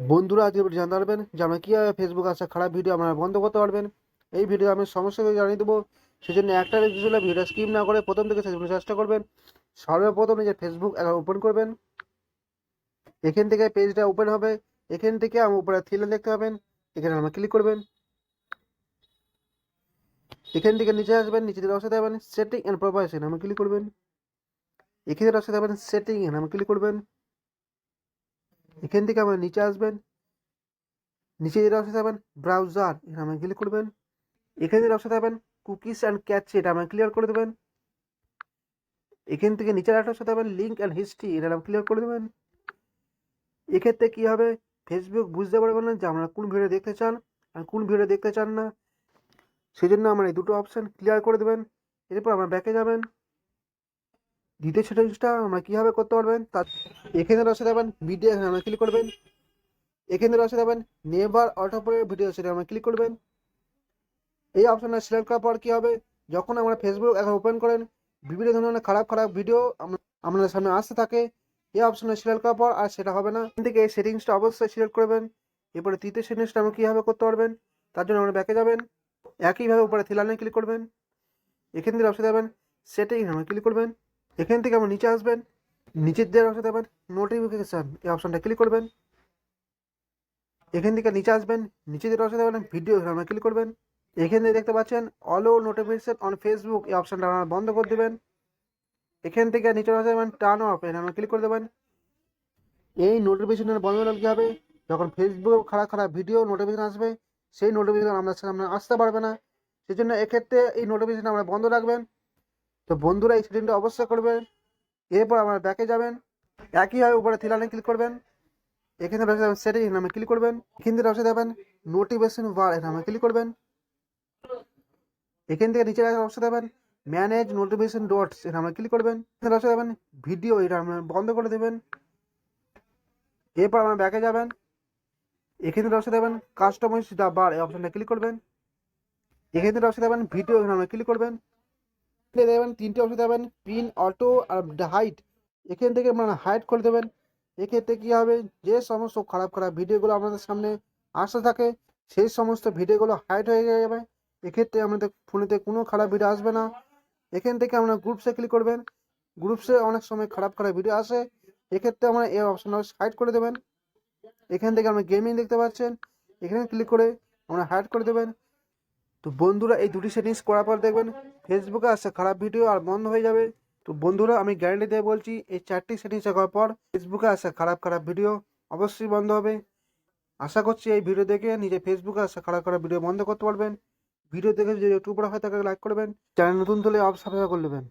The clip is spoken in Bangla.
বন্ধুরা আজকে জানতে পারবেন যে আমরা কীভাবে ফেসবুক আসা খারাপ ভিডিও আপনারা বন্ধ করতে পারবেন। এই ভিডিও আমি সমস্যাকে জানিয়ে দেবো। সেজন্য একটা রেজিস্ট হলে ভিডিও স্কিপ না করে প্রথম থেকে শেষ চেষ্টা করবেন। সর্বপ্রথম নিজের ফেসবুক অ্যাকাউন্ট ওপেন করবেন। এখান থেকে পেজটা ওপেন হবে। এখান থেকে আমার উপরে থিলে দেখতে পাবেন। এখানে আমরা ক্লিক করবেন। এখান থেকে নিচে আসবেন, নিচে দিকে বসাতে যাবেন। সেটিং অ্যান্ড প্রোভাইশন আমি ক্লিক করবেন। এখানে বসাতে যাবেন সেটিং এ আমি ক্লিক করবেন। এখান থেকে আমরা নিচে আসবেন, নিচে যেটা বসাতে থাকবেন ব্রাউজার এখানে আমরা ক্লিক করবেন। এখানে যেটা বসাতে যাবেন কুকিজ অ্যান্ড ক্যাচ এটা আমরা ক্লিয়ার করে দেবেন। এখান থেকে নিচে একটা বসাতে যাবেন লিঙ্ক অ্যান্ড হিস্ট্রি এটা আমরা ক্লিয়ার করে দেবেন। এক্ষেত্রে কী হবে ফেসবুক বুঝতে পারবেন না যে আমরা কোন ভিডিও দেখতে চান আর কোন ভিডিও দেখতে চান না। সেই জন্য আমরা এই দুটো অপশান ক্লিয়ার করে দেবেন, এরপর আমরা ব্যাকে যাবেন। দ্বিতীয় সেটিংসটা আমরা কীভাবে করতে পারবেন, তার এখানে রসে দেবেন ভিডিও এখানে আমরা ক্লিক করবেন। এখানে রসে দেবেন নেভার অটোপোর ভিডিও সেটা আমরা ক্লিক করবেন। এই অপশানটা সিলেক্ট করার পর কী হবে? যখন আমরা ফেসবুক এখন ওপেন করেন, বিভিন্ন ধরনের খারাপ খারাপ ভিডিও আপনাদের সামনে আসতে থাকে। এই অপশানে সিলেক্ট করার পর আর সেটা হবে না। এখান থেকে এই সেটিংসটা অবশ্যই সিলেক্ট করবেন। এরপরে তৃতীয় সেটিংসটা আমরা কীভাবে করতে পারবেন, তার জন্য আমরা ব্যাকে যাবেন। একইভাবে উপরে থিলানে ক্লিক করবেন। এখান থেকে অপশন দেবেন সেটিং আমরা ক্লিক করবেন। এখান থেকে আমরা নিচে আসবেন, নিচের যে অপশন দেবেন নোটিফিকেশান এই অপশানটা ক্লিক করবেন। এখান থেকে নিচে আসবেন, নিচে যে অপশন দেবেন ভিডিও আমরা ক্লিক করবেন। এখান থেকে দেখতে পাচ্ছেন অলো নোটিফিকেশন অন ফেসবুক এই অপশনটা আপনারা বন্ধ করে দেবেন। এখান থেকে নিচে অপশন দেবেন টার্ন অফ এখানে আমরা ক্লিক করে দেবেন। এই নোটিফিকেশনের বন্ধ হলে কী হবে যখন ফেসবুক খারাপ খারাপ ভিডিও নোটিফিকেশন আসবে, সেই নোটিফিকেশন আপনার সামনে আসতে পারবে না। সেই জন্য এক্ষেত্রে এই নোটিফিকেশন আমরা বন্ধ রাখবেন। তো বন্ধুরা এই সেটিংটা অবশ্যই করবেন। এরপর আমরা ব্যাকে যাবেন। একইভাবে উপরে থিলানে ক্লিক করবেন। এখানে বসে যাবেন সেটিং নামে ক্লিক করবেন। এখান থেকে যাবেন নোটিফিকেশন বার এর নামে ক্লিক করবেন। এখান থেকে নিচে বসে দেবেন ম্যানেজ নোটিফিকেশন ডটস এর নামে ক্লিক করবেন। এখানে বসে দেবেন ভিডিও এটা আমরা বন্ধ করে দেবেন। এরপর আমরা ব্যাকে যাবেন। এখান থেকে বসে দেবেন কাস্টমাইজ দ্য বার এই অপশনটা ক্লিক করবেন। এখান থেকে বসে দেবেন ভিডিও নামে ক্লিক করবেন। এখানে দেবেন, তিনটে অপশন দেবেন পিন অটো আর হাইট এখান থেকে মানে হাইট করে দেবেন। এক্ষেত্রে কী হবে? যে সমস্ত খারাপ খারাপ ভিডিওগুলো আমাদের সামনে আসতে থাকে, সেই সমস্ত ভিডিওগুলো হাইট হয়ে যাবে। এক্ষেত্রে আমাদের ফোনেতে কোনো খারাপ ভিডিও আসবে না। এখান থেকে আমরা গ্রুপসে ক্লিক করবেন। গ্রুপসে অনেক সময় খারাপ খারাপ ভিডিও আসে। এক্ষেত্রে আমরা এই অপশনটা হাইড করে দেবেন। এখান থেকে আমরা গেমিং দেখতে পাচ্ছেন। এখানে ক্লিক করে আমরা হাইড করে দেবেন। তো বন্ধুরা, এই দুটি সেটিংস করার পর দেখবেন ফেসবুকে আসছে খারাপ ভিডিও আর বন্ধ হয়ে যাবে। তো বন্ধুরা, আমি গ্যারেন্টি দিয়ে বলছি, এই চারটি সেটিংস করার পর ফেসবুকে আসা খারাপ খারাপ ভিডিও অবশ্যই বন্ধ হবে। আশা করছি এই ভিডিও দেখে নিজে ফেসবুকে আসা খারাপ খারাপ ভিডিও বন্ধ করতে পারবেন। ভিডিও দেখে যদি একটু উপরে হয় তাকে লাইক করবেন চ্যানেল নতুন হলে অব সাবস্ক্রাইব করে নেবেন